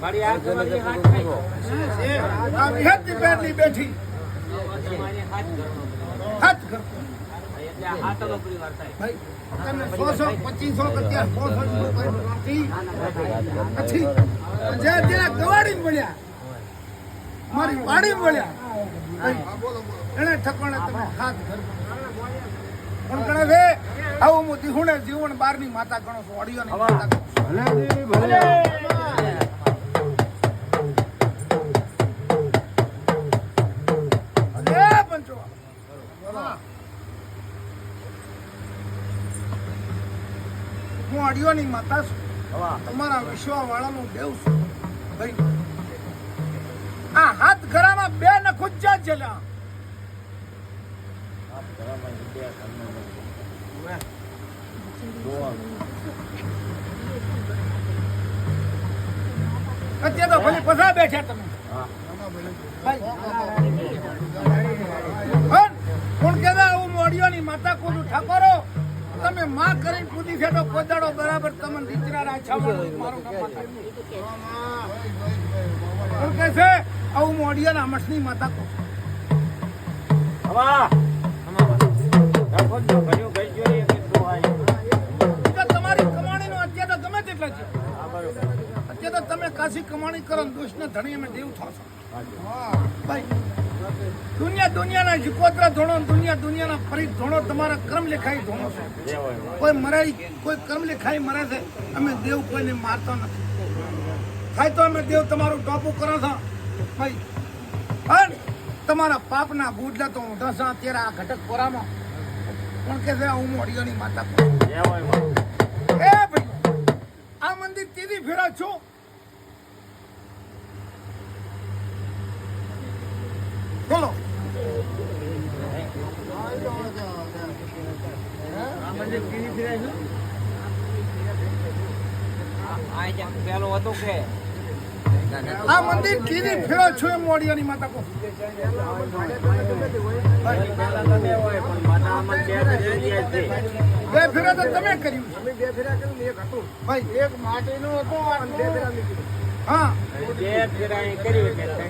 મારી બેઠી. હાથ કર મારી વાડી મળ્યા. એને ઠકવાણે તમે હાથ ઘર. પણ છે આવું હું દિહુણે જીવન બારની માતા ગણો છું અડિયોની માતા છું. અરે હું અડિયોની માતા છું. તમારા વિશ્વાવાળાનું દેવ છું. ભાઈ આ હાથ ઘરામાં બે નખુચ્ચા ચલ્યા અત્યારે તો ભલે પધરા બેઠા તમે. કોણ કહેતા હું મોડિયોની માતા ઠાકોરો? તમે માં કરીને કૂદી તો કોદાડો બરાબર તમને દીકરા રાછા મારો. કોણ કહે છે? આવું મોડિયાના મઠની માતા કહું તો તો તમે કાશી કમાણી કરો ને ધણી અમે દેવ થશો. ભાઈ. દુનિયા દુનિયાના જીકોતરા ધોણો દુનિયા દુનિયાના ફરી ધોણો તમારા કર્મ લેખાઈ ધોણો છે. કોઈ મરાઈ કોઈ કર્મ લેખાઈ મરે છે અમે દેવ કોઈને મારતો નથી. થાય તો અમે દેવ તમારું ટોપું કરો છો. ભાઈ પણ તમારા પાપના બુડલા તો ઊંધા છે અત્યારે આ ઘટક પોરામાં પણ કે છે હું મોડિયોની માતા એ ભાઈ આ મંદિર તીધી ફેરા છો. બોલો પેલો હતો કે આ મંદિર તીધી ફેરો છો મોડિયાની માતા કહું. પેલા તમે હોય પણ માતા અમન છે તો જગ્યાએ છે. બે ફેરા તમે કર્યું છે ભાઈ એક માટીનું હતું બે ફેરા નીકળ્યું. હા બે ફેરા અહીં કરી કરી છે.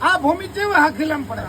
આ ભૂમિ કેવી હાકીલામ પડે?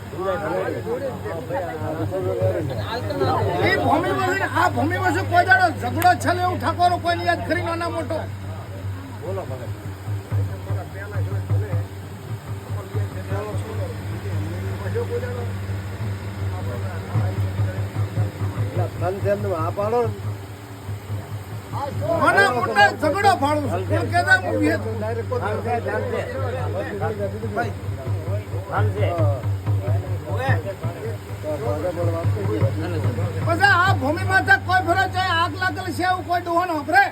એ ભૂમિ વસે આ ભૂમિ વસે કોઈ દાડો ઝઘડો છલે એવું ઠાકોરો યાદ કરી નાના મોટો? મોટા ઝઘડો ફાળું પછી આ ભૂમિ માથે કોઈ ફરજ આગ લાગેલ છે એવું કોઈ દોહણ વાપરે.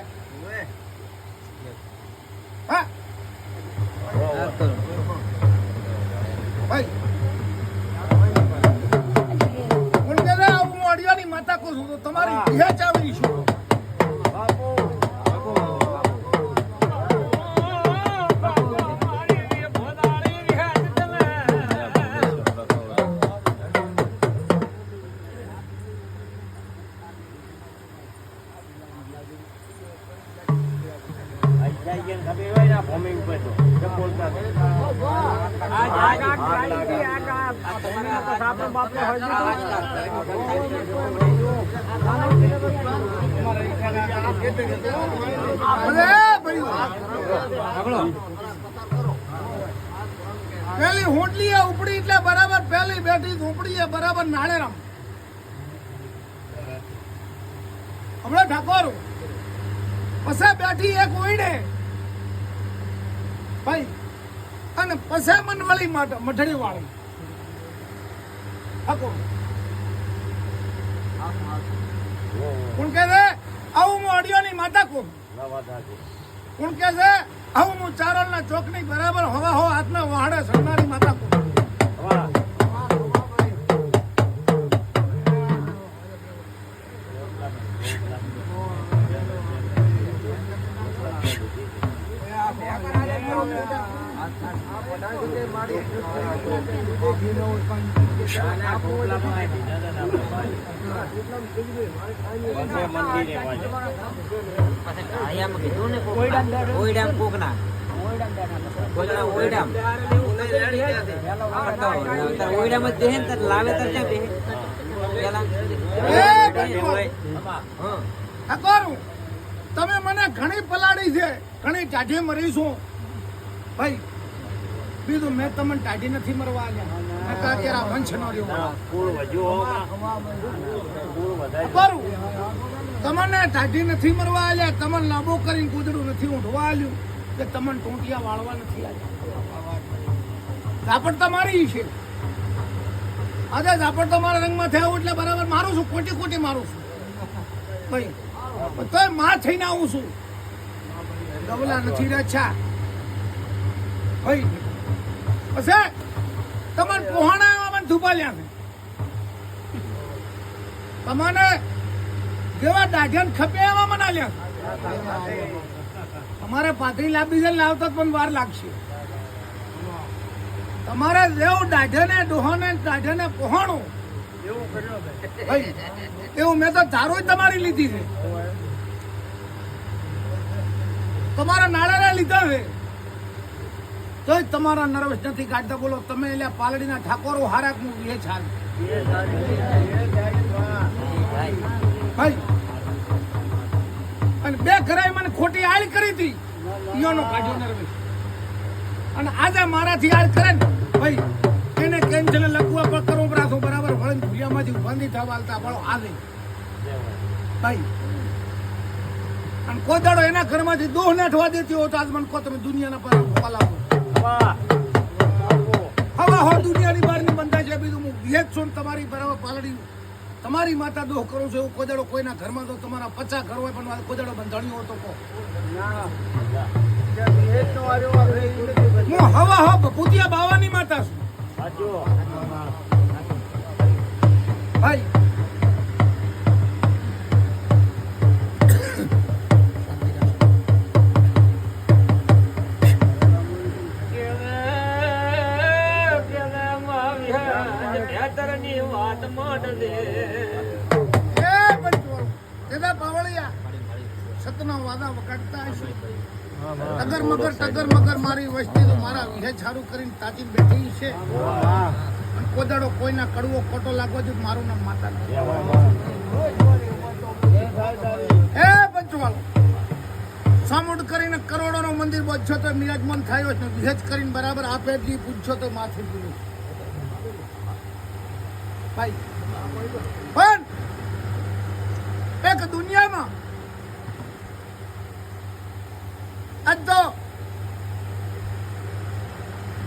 પેલી હોટલી ઉપડી એટલે બરાબર પેલી બેઠી ઝૂંપડી બરાબર નાળે રમ હમણાં ઠાકોર પસે બેઠી એક ઓઈડે ભાઈ, અને પસે મનવળી મઠડી વાળી ઠાકોર. કોણ કહે માતા કોણ કોણ કે છે? આવું હું ચોક ચોકની બરાબર હવા હો હાથના વહાડે સરનારી માતા કોણ જ દેહે ને તાર લાવે તાર ક્યાં એ બેઠો. તમે મને ઘણી પલાળી છે. ઘણી ટાઢી મરી છું. ભાઈ બીજું મેં તમને ટાઢી નથી મરવા આલ્યા. મેં તો અત્યારે આ વંશ નો રહ્યો હકોરું તમને ટાઢી નથી મરવા આલ્યા. તમને લાંબો કરીને કૂદડું નથી ઊંઢવા આલ્યું. કે તમને ટૂંટિયા વાળવા નથી આલ્યા. ઝાપટ તમારી છે. આજે તો મારા રંગમાં થયા એટલે બરાબર મારું છું, ખોટી ખોટી મારું છું. ભાઈ, તોયમાં થઈને આવું છું. ડબલા નથી રચ્યા. ભાઈ પછી તમારે પોહાણા મને ધુપાલ્યા છે. તમને જેવા દાઢિયાને ખપે એવા મનાલ્યા છે. તમારે પાતળી લાંબી છે લાવતા પણ વાર લાગશે. તમારે જેવું દાઢને ડોહોને દાઢને પોહાણું. ભાઈ એવું મેં તો ધારો તમારી લીધી છે. તમારા નાણાને લીધા છે. તોય તમારા નર્વસ નથી કાઢતા બોલો તમે એટલે પાલડીના ઠાકોરો હારાક મૂકી એ છાલ. ભાઈ અને બે ઘરાય મને ખોટી આળ કરી હતી. ઈયોનો કાઢ્યો નર્વસ અને આજે મારાથી આળ કરે ને ભાઈ, એને કેન્સલ લખવા પર કરો બરાબર બરાબર? વળીને ભૂલિયામાંથી ઉભાંધી થવા હાલતા બળો આવે ભાઈ, અને કોઈ દાડો એના ઘરમાંથી દોહ નાઠવા દેતી હોય તો આજ મને કહો તમે દુનિયાના પર પલાવો હવા હો, દુનિયાની બહારની બંધા છે બીજું હું વિહેજ છું તમારી બરાબર પાલડી. તમારી માતા દોહ કરું છું એવું કોદાડો કોઈના ઘરમાં તો તમારા પચાસ ઘર હોય પણ કોદાડો બંધાણ્યો હતો કહો. કહો હું હવા હો ભૂતિયા બાવાની માતા છું. ભાઈ. ટગર મગર ટગર મગર મારી વસ્તી મારા વિહે છારું કરીને તાજી બેઠી છે. કોદાડો કોઈના કડવો ખોટો લાગવા જોઈએ મારું નામ માતા. એ પંચવાલ, સામુડ કરીને કરોડો નું મંદિર બચશો તો મિરાજમાન થયો છે. વિહેજ કરીને બરાબર આપે જી પૂછો તો માથું પૂરું ભાઈ, પણ એક દુનિયામાં આજ તો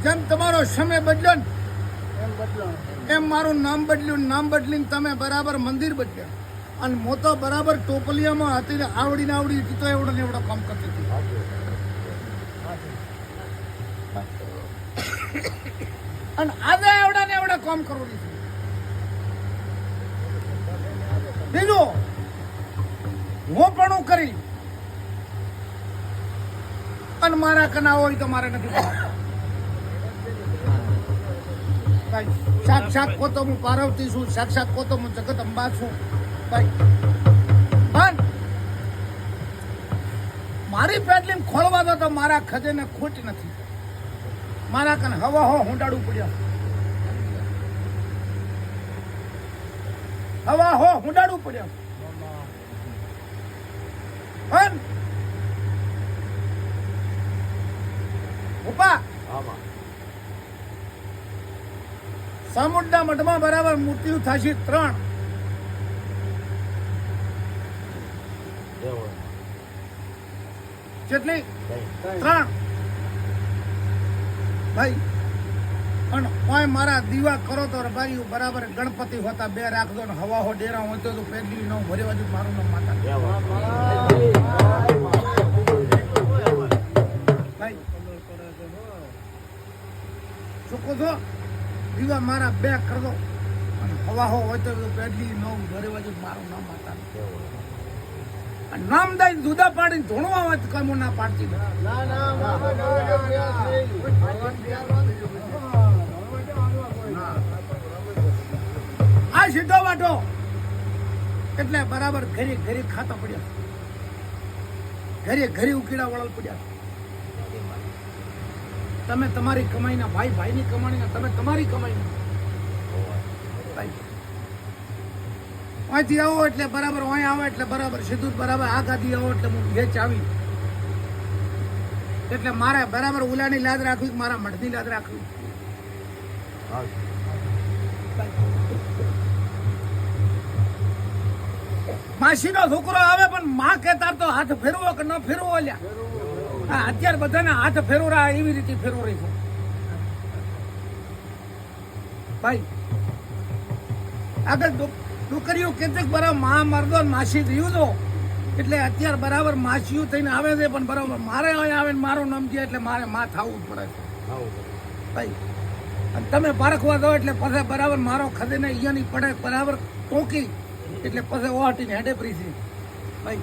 જેમ તમારો સમય બદલ્યો ને એમ મારું નામ બદલ્યું નામ બદલીને તમે બરાબર મંદિર બદલ્યા અને મોતો બરાબર ટોપલિયામાં હતી ને આવડીને આવડી હતી તો એવડો ને એવડો કામ કરતી હતી. અને આજે એવડા ને એવડા કામ કરવું છે. બીજું હું પણ કરી. અને મારા કના હોય તો મારે નથી કરવું. ભાઈ. સાક્ષાત કોતો હું પાર્વતી છું સાક્ષાત કોતો હું જગત અંબા છું. ભાઈ. પણ મારી પેટલીન ખોલવા દો તો મારા ખજેને ખોટ નથી. મારા કને હવા હો હુંડાડું પડ્યા. હવા હો હુંડાડું પડ્યા. પણ ઉપા સામુંડા મઠમાં બરાબર મૃત્યુ થશે ત્રણ. કેટલી ત્રણ. ભાઈ પણ કોઈ મારા દીવા કરો તો ભાઈ બરાબર ગણપતિ હોતા બે રાખજો ને હવા હો ડેરા હોય તો પેલી નો ભરે બાજુ મારું નામ માતા. ભાઈ શું છો? દીવા મારા બે કરદો અને હવાહો હોય તો પેઢી નવ ઘરે વાજે મારું નામ માતા નામ દઈ જુદા પાડીને ધોણવા વાત તો ના પાડતી. આ સીધો વાટો એટલે બરાબર ઘરે ઘરે ખાતા પડ્યા. ઘરે ઘરે ઉકેડા વળલ પડ્યા. તમે તમારી કમાઈના ભાઈ ભાઈની કમાણીના તમે તમારી કમાઈના. અહીંથી આવો એટલે બરાબર અહીં આવો એટલે બરાબર સીધું બરાબર આ ગાદી આવો એટલે હું વેચ આવી. એટલે મારે બરાબર ઉલાની લાદ રાખવી મારા મઢની લાદ રાખવી? માસીનો છોકરો આવે પણ માં કેતા તો હાથ ફેરવો કે ન ફેરવો લ્યા હા અત્યારે બધાને હાથ ફેરવરા એવી રીતે ફેરવો રહી છે. ભાઈ આગળ દો- છોકરીઓ કેટલીક બરાબર મા મરદો માસી રહ્યું તો એટલે અત્યારે બરાબર માસીયું થઈને આવે છે પણ બરાબર મારે અહીંયા આવે ને મારું નામ છે એટલે મારે માં થવું જ પડે છે. ભાઈ અને તમે પારખવા દો એટલે પછી બરાબર મારો ખદે ને અહીંયાની પડે બરાબર ટોકી એટલે પછી ઓહટીને હેડે પ્રીસી ભાઈ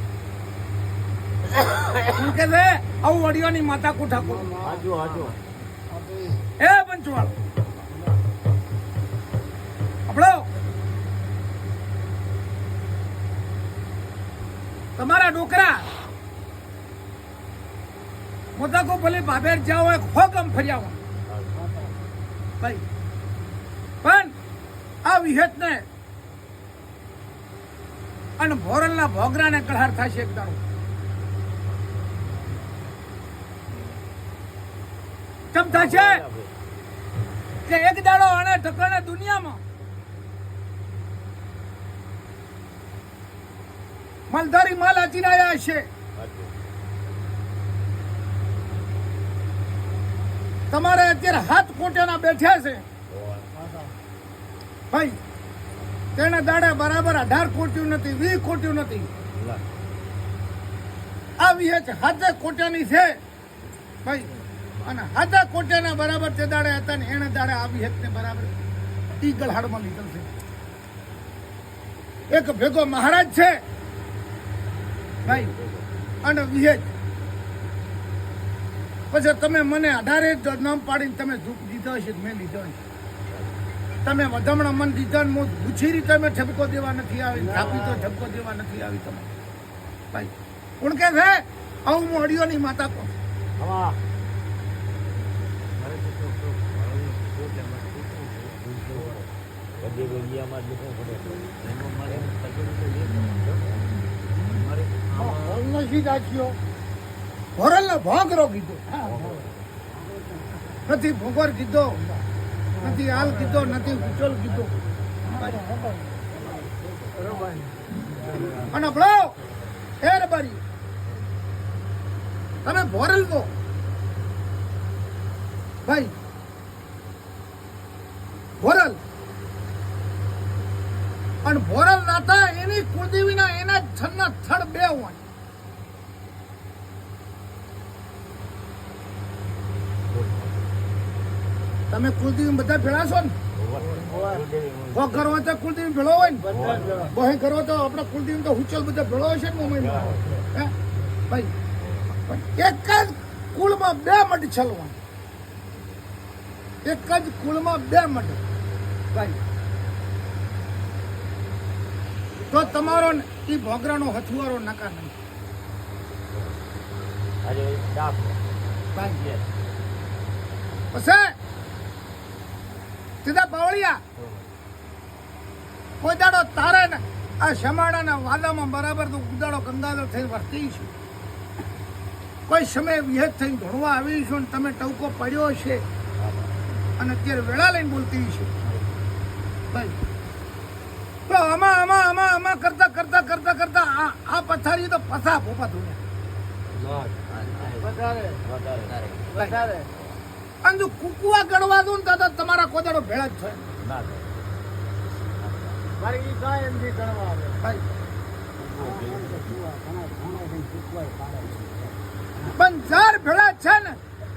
શું કે છે આવું ની માતા કુઠા કુઠ હાજો હાજો એ પંચવાળ. આપણો તમારા ડોકરા મોટા કો ભલે ભાભેર જાઓ હોય ખોગમ ફર્યા હોય. ભાઈ પણ આ વિહતને અને ભોરલના ભોગરાને કળહાર થશે એક દાડો. કેમ થશે? કે એક દાડો આને ઠકાણે દુનિયામાં? માલધારી માલ અચીરાયા હશે. તમારે અત્યારે હાથ કોટેના બેઠ્યા છે. ભાઈ તેને દાડે બરાબર અઢાર કોટ્યું નથી વીસ કોટ્યું નથી. આ વિહેચ હાથે કોટ્યાની છે. ભાઈ અને હાથા કોટ્યાના બરાબર તે દાડે હતા ને એને દાડે આ વિહેચને બરાબર. ઈ હાડમાં લીધેલ છે એક ભેગો મહારાજ છે. ભાઈ, અને વિહેજ પછી તમે મને અઢારે નામ પાડીને તમે દુઃખ દીધો હશે મેં લીધો હશે. તમે વધામણા મન દીધા ને હું ઉછીરી તમે ઠપકો દેવા નથી આવી ઢાપી તો ઠપકો દેવા નથી આવી તમે ભાઈ, કોણ કે છે? આવું હું અડિયોની માતા કહું હવા બધી ગોલિયામાં જ નથી કીધો. નથી ભોગર કીધો, નથી હાલ કીધો, નથી ઉચોલ કીધો. અને ભણો ફેર બારી તમે ભોરલ કહો. ભાઈ ભોરલ અને ભોરલ નાતા એની છન્ના થડ બે હોય. તમે કુલદીપ બધા ભેળા છો ને? કો કરો તો કુલદેવી ભેળો હોય ને? બહે કરો તો આપણે કુલદેવી તો હુચલ બધા ભેળો હોય છે ને મુંબઈમાં હે? ભાઈ એક જ કુળમાં બે મઢ છલવા એક જ કુળમાં બે મઢ. ભાઈ તો તમારો ઈ ભોગરાનો હથુવારો નકાર નહીં પછી સીધા બાવળિયા. કોઈ દાડો તારે ને આ શમાડાના વાદામાં બરાબર તો ઉદાડો ગંગાધર થઈ વર્તી છે. કોઈ સમય વિહેત થઈ ધોળવા આવી છું ને તમે ટવકો પડ્યો છે. અને અત્યારે વેળા લઈને બોલતી છે. ભાઈ તો આમાં આમાં આમાં આમાં કરતા કરતા કરતા કરતા આ આ પથારી તો પથા ફોફા ધોયા. વધારે. વધારે. વધારે અને જો કુકુવા ગણવા દઉં ને તો તમારા કોદાડો ભેળા જ થાય. પણ જાર ભેળા છે ને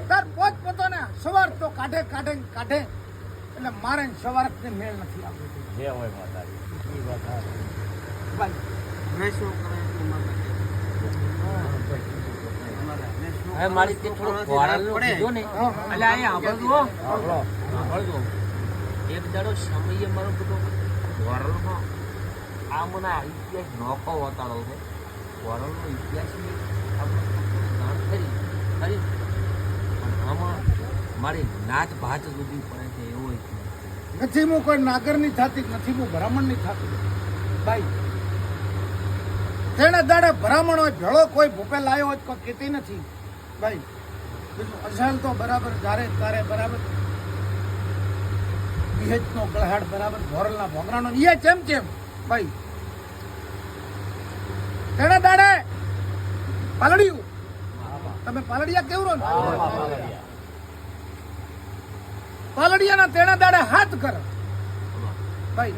તાર પોત પોતાને સવાર તો કાઢે કાઢે કાઢે. એટલે મારે ને સવાર જ મેળ નથી આવતો. ભાઈ હવે મારી તે થોડું ગોળાનું કીધું ને. હા. એટલે સાંભળજો સાંભળજો એક દાડો સમયે મારો બધો ગોળાનો આ મને આ ઇતિહાસ નોકો વતાડો છે. ગોળાનો ઇતિહાસની આપણે જાણ કરી. કરી પણ આમાં મારી નાત ભાત સુધી પડે છે એવો ઇતિહાસ છે. નથી હું કોઈ નાગરની થતી નથી હું બ્રાહ્મણની થતી ભાઈ તેણે દાડે બ્રાહ્મણ હોય ભેળો કોઈ ભૂપે લાયો હોય કોઈ કહેતી નથી. ભાઈ બીજું અસલ તો બરાબર જ્યારે તારે બરાબર. વિહેજનો ગળહાડ બરાબર ભોરલના ભોગરાનો એ ચેમ ચેમ ભાઈ તેણે દાડે પાલડિયું. તમે પાલડિયા કેવું ને? પાલડિયાના તેણે દાડે હાથ કર ભાઈ,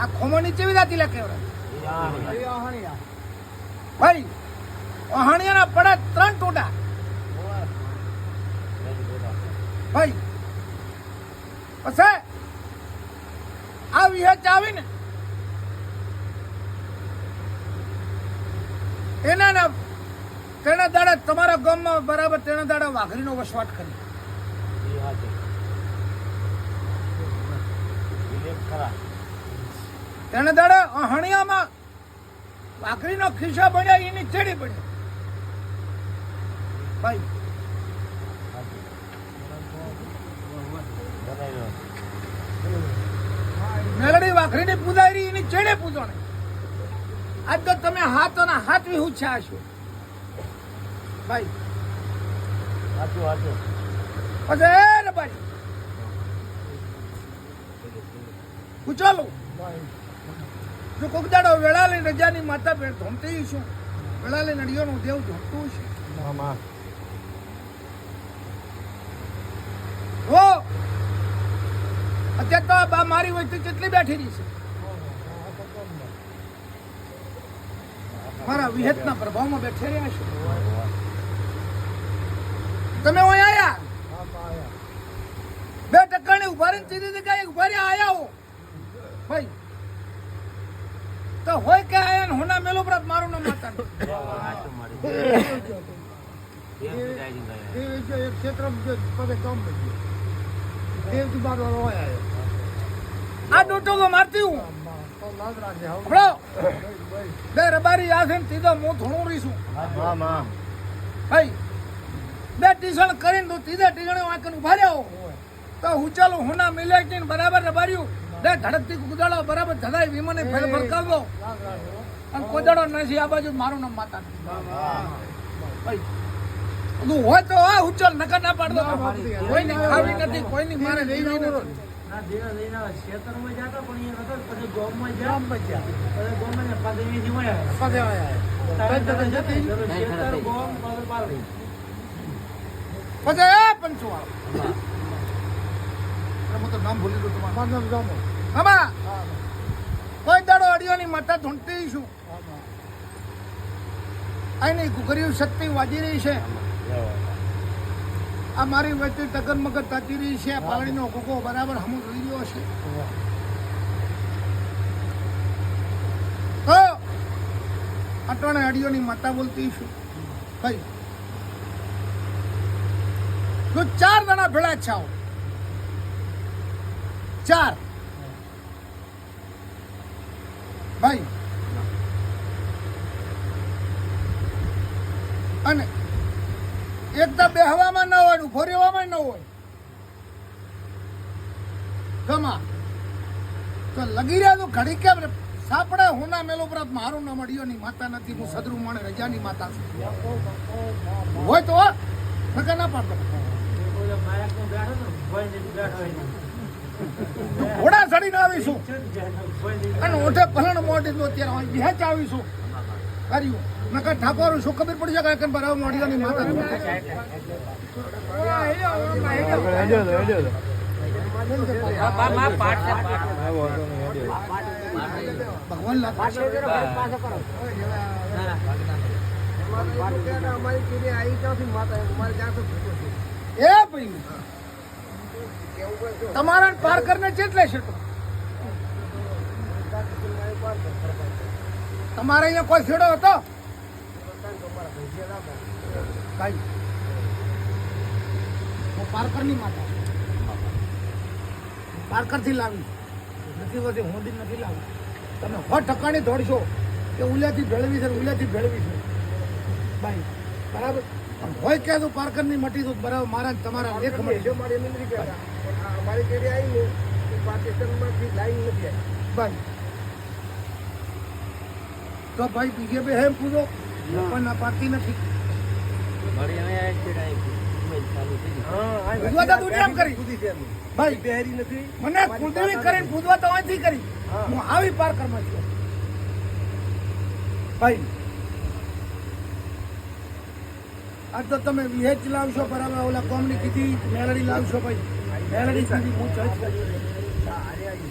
આ ખોમણી ચેવી જાતી લે કેવડા? ભાઈ, અહાણિયાના પડે ત્રણ ટોટા. ભાઈ, પછી આ વિહેચ આવીને એના તેના દાડે તમારા ગામમાં બરાબર તેના દાડે વાઘરીનો વસવાટ કરી તેને દાડે અહણિયામાં ભાખરીનો ખિસ્સા પડ્યા એની ચડી પડી. ભાઈ. મેલડી વાખરીની પૂજારી એની ચેડે પૂજોણી. આજ તો તમે હાથ અને હાથ વિહુ છો. ભાઈ. પછી એ રે ઉચાલો જો કોક દાડો વેળાલી રજાની માતા બેન ધોમતી છું વેળાલી નડિયોનું દેવ ધોમતું છે હો! અત્યારે તો બા મારી વચ્ચે કેટલી બેઠી રહી છે? મારા વિહેતના પ્રભાવમાં બેઠે રહ્યા છો. તમે અહીં આયા? બે ટકાની ઊભા રહીને સીધી જગ્યાએ ઉભારી આયા હો. ભાઈ, તો હોય કે આયા ને હોના મેલો બ્રત મારું નામ માતા એક ક્ષેત્ર પગે કામ હોય આ ડોટો મારતી હું. બે રબારી આ છે હું થોડું રહીશું ભાઈ, બે ટીસણ કરીને તો સીધા ટીસણે વાંકન ઊભા રહ્યો તો હું ચાલો મિલેટી ને બરાબર રબાર્યું બે ધડકથી કુદાડો બરાબર ધડાઈ વિમાને ફેર ભડકાવ્યો અને કુદાડો નથી આ બાજુ મારું નામ માતા. તું હોય તો આ ઉચ્ચલ નકર ના પાડતો કોઈને ખાવી નથી કોઈની મારે લેવી નથી. પંચવાળો હું તો નામ ભૂલી ગયો તમારું. આમાં કોઈ દાડો અડિયોની માતા ધૂંટતી છું. અહીંની કુકરીઓ શક્તિ વાજી રહી છે. આ મારી વચ્ચે તગન મગર તાતી રહી છે. પાલણીનો કુકો બરાબર હમું રહ્યો છે. તો અટાણે અડિયોની માતા બોલતી છું. કઈ ચાર જણા ભેળા છાઓ ચાર. ભાઈ. અને એક તો બેહવામાં ન હોય ઊભો ન હોય. ગમા. તો લગી રહ્યા તું ઘડી કેમ? સાપડે હોના મેલો પ્રાપ્ત મારું ન મળ્યો ની માતા નથી, હું સદરુ માણે રજાની માતા છું. હોય તો નકર ના? પાડતો ઘોડા ચડીને આવીશું. અને ઓઠે ભલણ મોટી તો અત્યારે વિહેચ આવીશું. કર્યું નકર ઠાકોર શું ખબર પડી જાય? કે બરાબર મોઢિયાની માતા ભગવાન એ ભાઈ. તમારા પાર્કર ને કેટલે છે તમારે અહીંયા કોઈ છેડો હતો? કઈ હું પાર્કરની માતા. પાર્કરથી લાવી. નથી વધી હોડી નથી લાવી. તમે હો ઠકાણી દોડશો કે ઉલ્યાથી ભેળવી છે ઉલ્યાથી ભેળવી છે. ભાઈ બરાબર? હોય કે તો પાર્કરની મટી તો બરાબર મારા તમારા લેખ મળી ભાઈ. બીજે બે હેમ પૂરો પણ ના નથી. મારી હવે આ છેડા એક ઇમેજ ચાલુ થઈ ગઈ. પૂજવા તો ભાઈ બેહરી નથી. મને કુલદેવી કરીને પૂજવા તો અહીંથી કરી. હું આવી પાર્કરમાં છું. ભાઈ આ તો તમે વિહેજ લાવશો, બરાબર, ઓલા કોમની કીધી, મેલડી લાવશો ભાઈ મેલડી કીધી, હું જજ કરીશ.